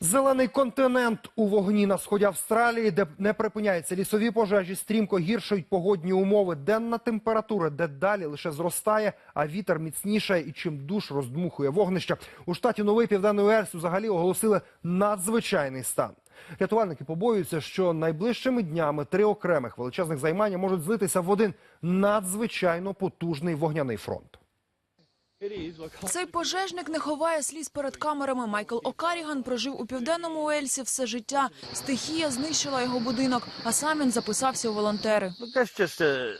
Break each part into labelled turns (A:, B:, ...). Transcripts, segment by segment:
A: Зелений континент у вогні на сході Австралії, де не припиняються лісові пожежі, стрімко гіршують погодні умови. Денна температура дедалі лише зростає, а вітер міцнішає і чим душ роздмухує вогнище. У штаті Новий Південний Уельс взагалі оголосили надзвичайний стан. Рятувальники побоюються, що найближчими днями три окремих величезних займання можуть злитися в один надзвичайно потужний вогняний фронт.
B: Цей пожежник не ховає сліз перед камерами. Майкл Окаріган прожив у південному Уельсі все життя. Стихія знищила його будинок, а сам він записався у волонтери.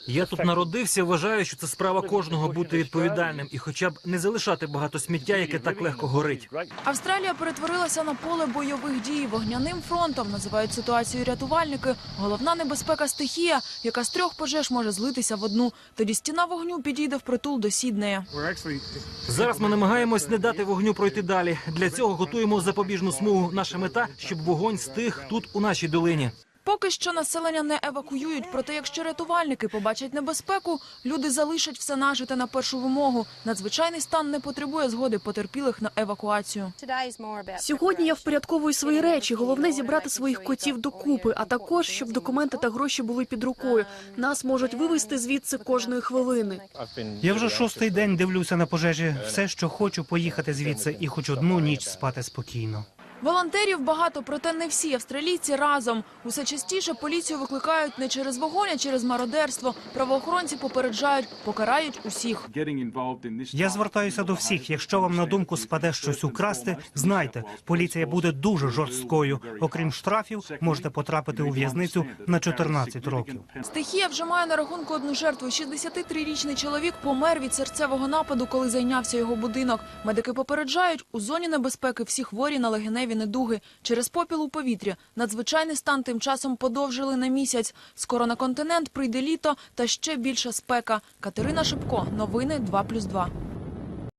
C: Я тут народився, вважаю, що це справа кожного бути відповідальним і хоча б не залишати багато сміття, яке так легко горить.
B: Австралія перетворилася на поле бойових дій. Вогняним фронтом називають ситуацію рятувальники. Головна небезпека стихія, яка з трьох пожеж може злитися в одну. Тоді стіна вогню підійде впритул до Сіднея.
C: Зараз ми намагаємось не дати вогню пройти далі. Для цього готуємо запобіжну смугу. Наша мета, щоб вогонь стих тут у нашій долині.
B: Поки що населення не евакуюють, проте якщо рятувальники побачать небезпеку, люди залишать все нажите на першу вимогу. Надзвичайний стан не потребує згоди потерпілих на евакуацію.
D: Сьогодні я впорядковую свої речі. Головне зібрати своїх котів докупи, а також щоб документи та гроші були під рукою. Нас можуть вивезти звідси кожної хвилини.
E: Я вже шостий день дивлюся на пожежі. Все, що хочу, поїхати звідси і хоч одну ніч спати спокійно.
B: Волонтерів багато, проте не всі австралійці разом. Усе частіше поліцію викликають не через вогонь, а через мародерство. Правоохоронці попереджають, покарають усіх.
E: Я звертаюся до всіх. Якщо вам на думку спаде щось украсти, знайте, поліція буде дуже жорсткою. Окрім штрафів, можете потрапити у в'язницю на 14 років.
B: Стихія вже має на рахунку одну жертву. 63-річний чоловік помер від серцевого нападу, коли зайнявся його будинок. Медики попереджають, у зоні небезпеки всі хворі на легеневі недуги. Через попіл у повітрі надзвичайний стан тим часом подовжили на місяць. Скоро на континент прийде літо та ще більша спека. Катерина Шипко. Новини 2+,2.